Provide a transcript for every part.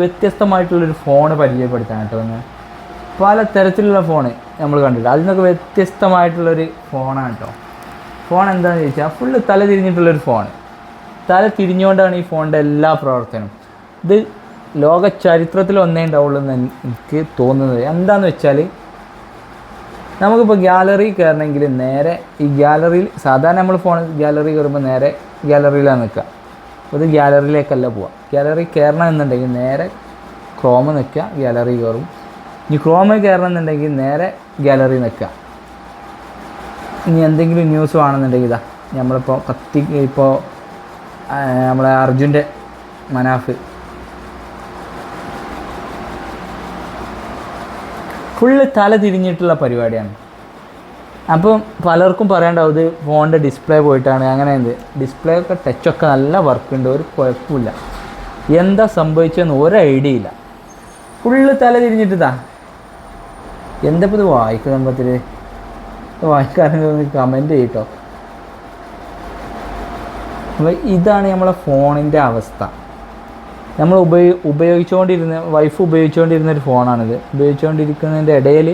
വ്യത്യസ്തമായിട്ടുള്ളൊരു phone പരിചയപ്പെടുത്താൻ കേട്ടോ ഒന്ന് പല തരത്തിലുള്ള ഫോണ് നമ്മൾ കണ്ടിട്ട് അതിൽ നിന്നൊക്കെ വ്യത്യസ്തമായിട്ടുള്ളൊരു ഫോണാണ് കേട്ടോ. ഫോൺ എന്താണെന്ന് ചോദിച്ചാൽ ഫുള്ള് തല തിരിഞ്ഞിട്ടുള്ളൊരു ഫോൺ തല തിരിഞ്ഞുകൊണ്ടാണ് ഈ ഫോണിന്റെ എല്ലാ പ്രവർത്തനവും ഇത് ലോക ചരിത്രത്തിൽ ഒന്നേ ഉണ്ടാവുള്ളൂ എന്ന് എനിക്ക് തോന്നുന്നത്. എന്താണെന്ന് വെച്ചാൽ നമുക്കിപ്പോൾ ഗ്യാലറി കയറണമെങ്കിൽ നേരെ ഈ ഗ്യാലറിയിൽ സാധാരണ നമ്മൾ ഫോൺ ഗ്യാലറി കയറുമ്പോൾ നേരെ ഗ്യാലറിയിലാണ് നിൽക്കുക. ഇത് ഗ്യാലറിയിലേക്കല്ല പോവുക ഗ്യാലറി കയറണം എന്നുണ്ടെങ്കിൽ നേരെ ക്രോമ് നിൽക്കുക ഗ്യാലറി കയറും ഇനി ക്രോമ് കയറണം എന്നുണ്ടെങ്കിൽ നേരെ ഗ്യാലറി നിൽക്കുക ഇനി എന്തെങ്കിലും ന്യൂസ് വേണമെന്നുണ്ടെങ്കിൽ ഇതാ നമ്മളിപ്പോൾ കത്തി ഇപ്പോൾ നമ്മളെ അർജുന്റെ മനാഫ്. ഫുള്ള് തല തിരിഞ്ഞിട്ടുള്ള പരിപാടിയാണ്. അപ്പം പലർക്കും പറയേണ്ടാവും ഇത് ഫോണിന്റെ ഡിസ്പ്ലേ പോയിട്ടാണ് അങ്ങനെ എന്ത്. ഡിസ്പ്ലേ ഒക്കെ ടച്ചൊക്കെ നല്ല വർക്ക് ഉണ്ട് ഒരു കുഴപ്പമില്ല. എന്താ സംഭവിച്ചതെന്ന് ഒരു ഐഡിയ ഇല്ല. ഫുള്ള് തല തിരിഞ്ഞിട്ടാ എന്താ ഇത് വായിക്കുമ്പോൾ വായിക്കാറുണ്ട് കമന്റ് ചെയ്യട്ടോ അപ്പോൾ ഇതാണ് നമ്മളെ ഫോണിന്റെ അവസ്ഥ. നമ്മൾ ഉപയോ ഉപയോഗിച്ചുകൊണ്ടിരുന്ന വൈഫ് ഉപയോഗിച്ചുകൊണ്ടിരുന്ന ഒരു ഫോണാണിത്. ഉപയോഗിച്ചുകൊണ്ടിരിക്കുന്നതിന്റെ ഇടയിൽ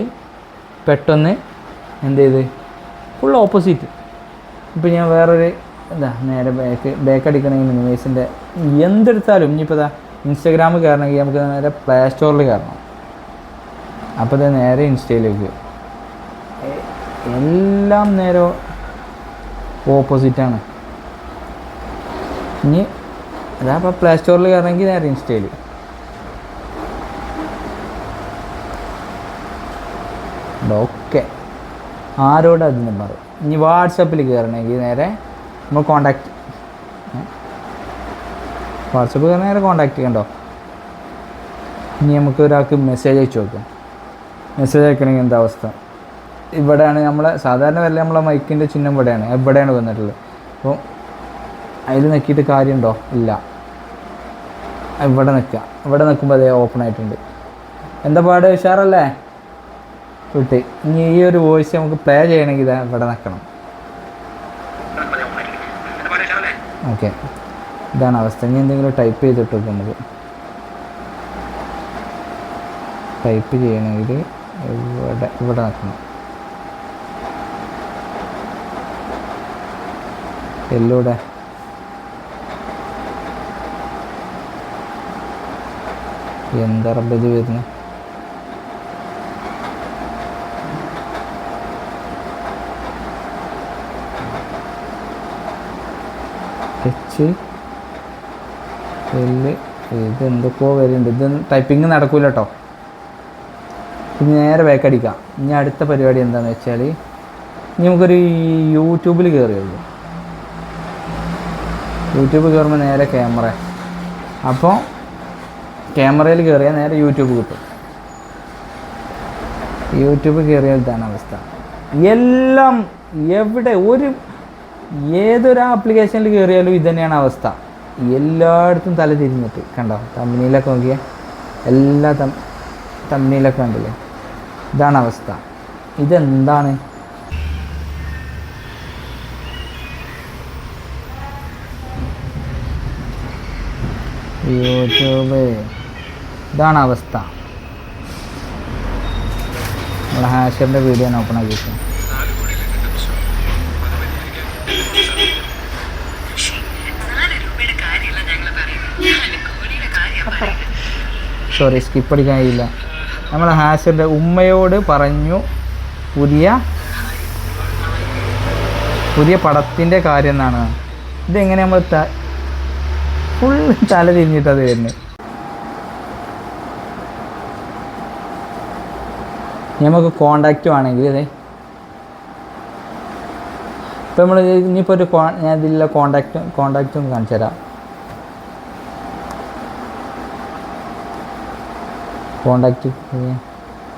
പെട്ടെന്ന് എന്ത് ചെയ്ത് ഫുൾ ഓപ്പോസിറ്റ് ഇപ്പം ഞാൻ വേറൊരു എന്താ നേരെ ബാക്ക് ബാക്ക് അടിക്കണമെങ്കിൽ മിനിമൈസിന്റെ എന്തെടുത്താലും ഇനിയിപ്പോൾ ഇതാ ഇൻസ്റ്റാഗ്രാമിൽ കയറണമെങ്കിൽ നമുക്ക് നേരെ പ്ലേ സ്റ്റോറിൽ കയറണം. അപ്പോൾ ഇത് നേരെ ഇൻസ്റ്റയിലേക്ക് എല്ലാം നേരെ ഓപ്പോസിറ്റാണ് ഇനി അതാ ഇപ്പോൾ പ്ലേ സ്റ്റോറിൽ കയറണമെങ്കിൽ നേരെ ഇൻസ്റ്റയിൽ ഓക്കെ ആരോട് അതിന് പറയും ഇനി വാട്സപ്പിൽ കയറണമെങ്കിൽ നേരെ നമ്മൾ കോണ്ടാക്ട് വാട്സപ്പ് കയറി നേരെ കോണ്ടാക്ട് ചെയ്യണ്ടോ ഇനി നമുക്ക് ഒരാൾക്ക് മെസ്സേജ് അയച്ചു നോക്കാം. മെസ്സേജ് അയക്കണമെങ്കിൽ എന്താ അവസ്ഥ? ഇവിടെയാണ് നമ്മളെ സാധാരണ വല്ല നമ്മളെ മൈക്കിന്റെ ചിഹ്നം ഇവിടെയാണ്. ഇവിടെയാണ് വന്നിട്ടുള്ളത്? അപ്പോൾ അതിൽ നിൽക്കിയിട്ട് കാര്യമുണ്ടോ? ഇല്ല. ഇവിടെ നിൽക്കുക. ഇവിടെ നിൽക്കുമ്പോൾ അതേ ഓപ്പൺ ആയിട്ടുണ്ട്. എന്താ പാട്? ഉഷാറല്ലേ? വിട്ട്. ഇനി ഈ ഒരു വോയിസ് നമുക്ക് പ്ലേ ചെയ്യണമെങ്കിൽ ഇവിടെ നിൽക്കണം ഓക്കെ ഇതാണ് അവസ്ഥ. ഇനി എന്തെങ്കിലും ടൈപ്പ് ചെയ്തിട്ട് നമുക്ക്. ടൈപ്പ് ചെയ്യണമെങ്കിൽ ഇവിടെ ഇവിടെ നിൽക്കണം എല്ലൂടെ. എന്താ റബ്ബ് ഇത് വരുന്നത് എച്ച് എൽ ഇത് എന്തൊക്കെയോ വരുന്നുണ്ട് ഇത് ടൈപ്പിംഗ് നടക്കൂല കേട്ടോ ഇനി നേരെ ബാക്ക് ഇനി അടുത്ത പരിപാടി എന്താണെന്ന് വെച്ചാൽ ഇനി നമുക്കൊരു യൂട്യൂബിൽ കയറിയുള്ളൂ യൂട്യൂബ് കയറുമ്പോൾ നേരെ ക്യാമറ അപ്പോൾ ക്യാമറയിൽ കയറിയാൽ നേരെ യൂട്യൂബ് കിട്ടും. യൂട്യൂബ് കയറിയാൽ അവസ്ഥ. എല്ലാം എവിടെ ഒരു ഏതൊരു ആപ്ലിക്കേഷനിൽ കയറിയാലും ഇത് തന്നെയാണ് അവസ്ഥ. എല്ലായിടത്തും തല തിരിഞ്ഞിട്ട്. കണ്ടോ? തമ്മിലൊക്കെ നോക്കിയേ. എല്ലാ തം തമ്മിലൊക്കെ കണ്ടില്ലേ? ഇതാണ് അവസ്ഥ. ഇതെന്താണ്? യൂട്യൂബ്. ഇതാണ് അവസ്ഥ. നമ്മളെ ഹാഷറിന്റെ വീഡിയോ ആണ് ഓപ്പൺ സോറി സ്കിപ്പ് അടിക്കാൻ കഴിയില്ല. നമ്മൾ ഹാസിന്റെ ഉമ്മയോട് പറഞ്ഞു പുതിയ പുതിയ പടത്തിന്റെ കാര്യം എന്നാണ്. ഇതെങ്ങനെ നമ്മൾ ത ഫുൾ തല തിരിഞ്ഞിട്ടത് വരുന്നത് നമുക്ക് കോണ്ടാക്റ്റ് ആണെങ്കിൽ അതെ. ഇപ്പം നമ്മൾ ഇനിയിപ്പോൾ ഒരു ഞാൻ ഇതിലുള്ള കോണ്ടാക്റ്റ് കോണ്ടാക്റ്റും കാണിച്ചു തരാം കോണ്ടാക്റ്റ്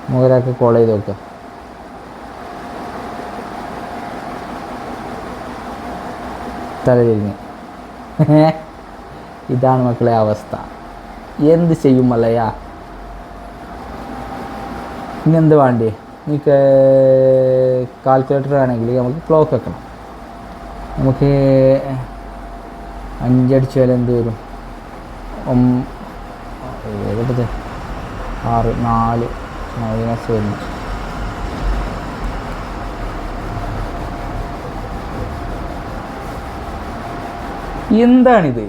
മുതലാക്കി കോൾ ചെയ്ത് നോക്കുക തലതിരിഞ്ഞ് ഇതാണ് മക്കളെ അവസ്ഥ. എന്ത് ചെയ്യും മല്ലയാ ഇനി എന്ത് വേണ്ടേ നീ കാൽക്കുലേറ്റർ ആണെങ്കിൽ നമുക്ക് ക്ലോക്ക് വെക്കണം. നമുക്ക് അഞ്ചടിച്ച് വില എന്ത് വരും? ഏതെടുത്ത് ആറ് നാല് മൈനസ് ഒന്ന്. എന്താണിത്?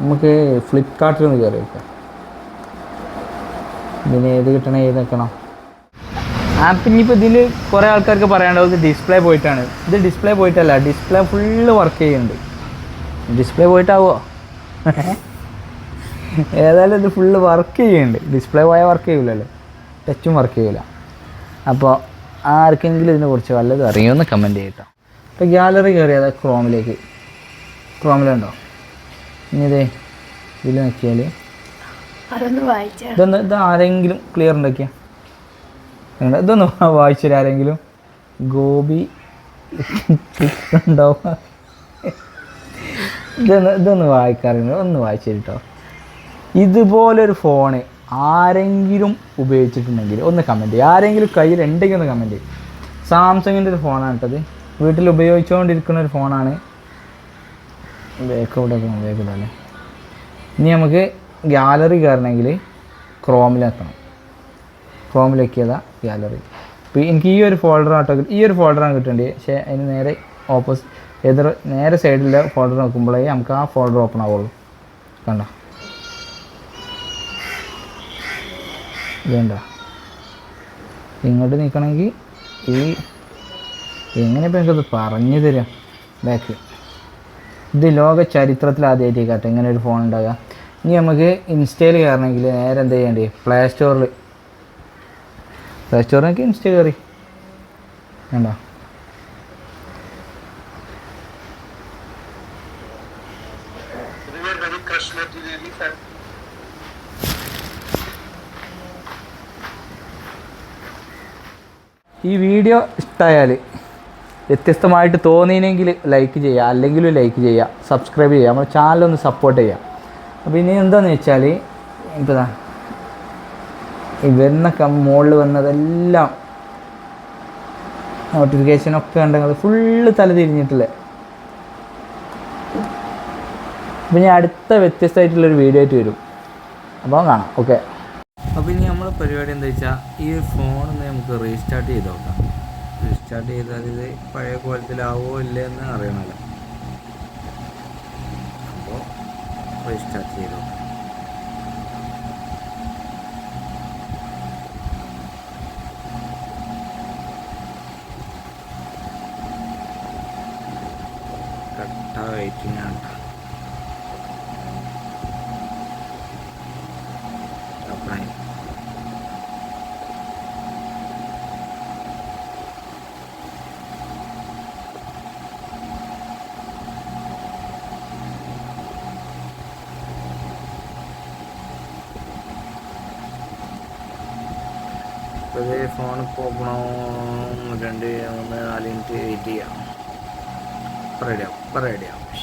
നമുക്ക് ഫ്ലിപ്കാർട്ടിൽ നിന്ന് കയറി വെക്കാം ഇതിന് ഏത് കിട്ടണം ഏത് വെക്കണം? ആപ്പ് ഇനിയിപ്പോൾ ഇതിൽ കുറേ ആൾക്കാർക്ക് പറയാനുള്ളത് ഡിസ്പ്ലേ പോയിട്ടാണ്. ഇത് ഡിസ്പ്ലേ പോയിട്ടല്ല ഡിസ്പ്ലേ ഫുള്ള് വർക്ക് ചെയ്യുന്നുണ്ട്. ഡിസ്പ്ലേ പോയിട്ടാവോ? ഏതായാലും ഇത് ഫുള്ള് വർക്ക് ചെയ്യുന്നുണ്ട്. ഡിസ്പ്ലേ പോയാൽ വർക്ക് ചെയ്യൂലല്ലോ? ടച്ചും വർക്ക് ചെയ്യൂല. അപ്പോൾ ആർക്കെങ്കിലും ഇതിനെക്കുറിച്ച് വല്ലതും അറിയുമെന്ന് കമന്റ് ചെയ്യട്ടോ ഇപ്പോൾ ഗ്യാലറി കയറിയതാ ക്രോമിലേക്ക് ക്രോമിലുണ്ടോ ഇനി ഇതേ ഇതിൽ നോക്കിയാൽ ഇതൊന്ന് ഇത് ആരെങ്കിലും ക്ലിയർ ഉണ്ടാക്കിയ ഇതൊന്ന് വായിച്ചു ആരെങ്കിലും? ഗോപി ഉണ്ടോ ഇതൊന്ന് ഇതൊന്ന് വായിക്കാറുണ്ട് ഒന്ന് വായിച്ചിട്ടോ ഇതുപോലൊരു ഫോണ് ആരെങ്കിലും ഉപയോഗിച്ചിട്ടുണ്ടെങ്കിൽ ഒന്ന് കമന്റ് ചെയ്യും. ആരെങ്കിലും കയ്യിൽ ഉണ്ടെങ്കിൽ ഒന്ന് കമന്റ് ചെയ്യും. സാംസങ്ങിന്റെ ഒരു ഫോണാണ് കേട്ടത് വീട്ടിൽ ഉപയോഗിച്ചുകൊണ്ടിരിക്കുന്ന ഒരു ഫോണാണ് ബേക്ക് ഒക്കെ ബേക്ക് ഇതല്ലേ ഇനി നമുക്ക് ഗാലറി കയറണമെങ്കിൽ ക്രോമിലെത്തണം ക്രോമിലെക്കിയതാ ഗാലറി ഇപ്പോൾ എനിക്ക് ഈ ഒരു ഫോൾഡർ ആട്ടോ ഈ ഒരു ഫോൾഡറാണ് കിട്ടേണ്ടത് പക്ഷേ അതിന് നേരെ ഓപ്പോസിറ്റ് എതിർ നേരെ സൈഡിലെ ഫോൾഡർ നോക്കുമ്പോഴേ നമുക്ക് ആ ഫോൾഡർ ഓപ്പൺ ആവുള്ളൂ. കണ്ടോ? വേണ്ട ഇങ്ങോട്ട് നിൽക്കണമെങ്കിൽ ഈ എങ്ങനെ ഇപ്പം എനിക്കത് പറഞ്ഞു തരാം? ബാക്ക് ഇത് ലോക ചരിത്രത്തിൽ ആദ്യമായിട്ട് കേട്ടോ ഇങ്ങനെ ഒരു ഫോൺ ഉണ്ടാകുക ഇനി നമുക്ക് ഇൻസ്റ്റയിൽ കയറണമെങ്കിൽ നേരെ എന്ത് ചെയ്യേണ്ടി? പ്ലേ സ്റ്റോറിൽ ഒക്കെ ഇൻസ്റ്റ കയറി വേണ്ട ഈ വീഡിയോ ഇഷ്ടമായാൽ വ്യത്യസ്തമായിട്ട് തോന്നിയില്ലെങ്കിൽ ലൈക്ക് ചെയ്യുക അല്ലെങ്കിലും ലൈക്ക് ചെയ്യുക സബ്സ്ക്രൈബ് ചെയ്യുക നമ്മുടെ ചാനലൊന്ന് സപ്പോർട്ട് ചെയ്യുക അപ്പോൾ ഇനി എന്താണെന്ന് വെച്ചാൽ ഇപ്പോൾ ഈ വരുന്ന കം മുകളിൽ വന്നതെല്ലാം നോട്ടിഫിക്കേഷനൊക്കെ ഉണ്ടെങ്കിൽ ഫുള്ള് തല തിരിഞ്ഞിട്ടില്ലേ? അപ്പം ഞാൻ അടുത്ത വ്യത്യസ്തമായിട്ടുള്ളൊരു വീഡിയോ ആയിട്ട് വരും. അപ്പോൾ കാണാം. ഓക്കെ അപ്പോൾ ഇനി നമ്മൾ പരിപാടി എന്താ വെച്ചാൽ ഈ ഫോൺ നമുക്ക് റീസ്റ്റാർട്ട് ചെയ്ത് നോക്കാം. റീസ്റ്റാർട്ട് ചെയ്താൽ ഇത് പഴയ കോലത്തിലാവോ ഇല്ലേ എന്ന് അറിയണമല്ലോ. അപ്പോൾ റീസ്റ്റാർട്ട് ചെയ്ത് നോക്കാം. കട്ട വെയിറ്റിംഗ് ആണ് ഫോൺ ഇപ്പോൾ ഓപ്പണോ രണ്ട് മൂന്ന് നാല് മിനിറ്റ് വെയിറ്റ് ചെയ്യാം. റെഡിയാവും ഇപ്പം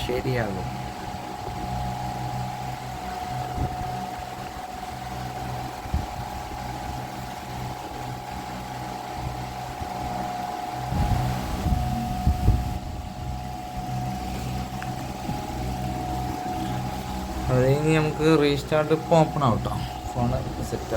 ശരിയാകും. അത് നമുക്ക് റീസ്റ്റാർട്ട് ഇപ്പോൾ ഓപ്പൺ ആവട്ടോ ഫോൺ സെറ്റ്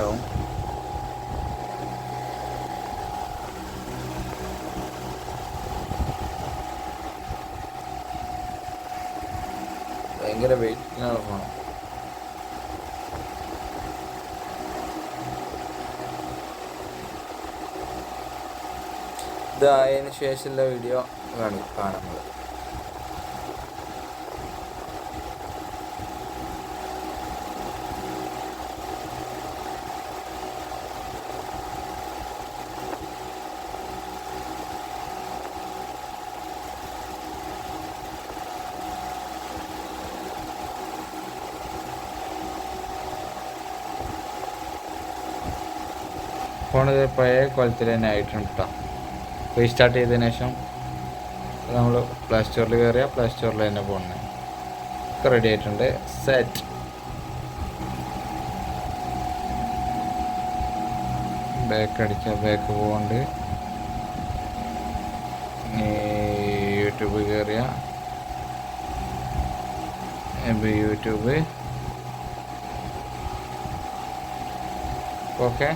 ഭയങ്കര വെയിറ്റിനാണ് ഫോൺ ഇതായതിനു ശേഷമുള്ള വീഡിയോ കാണാൻ കാണുന്നത്. ഫോൺ ഇത് പഴയ കോലത്തിൽ തന്നെ ആയിട്ടുണ്ട് കേട്ടോ റീസ്റ്റാർട്ട് ചെയ്തതിന് ശേഷം നമ്മൾ പ്ലേ സ്റ്റോറിൽ കയറിയാൽ പ്ലേ സ്റ്റോറിൽ തന്നെ പോകുന്നത് ഒക്കെ റെഡി ആയിട്ടുണ്ട്. സെറ്റ് ബാക്ക് അടിച്ചാൽ ബാക്ക് പോകണ്ട് യൂട്യൂബ് കയറിയ യൂട്യൂബ് ഓക്കെ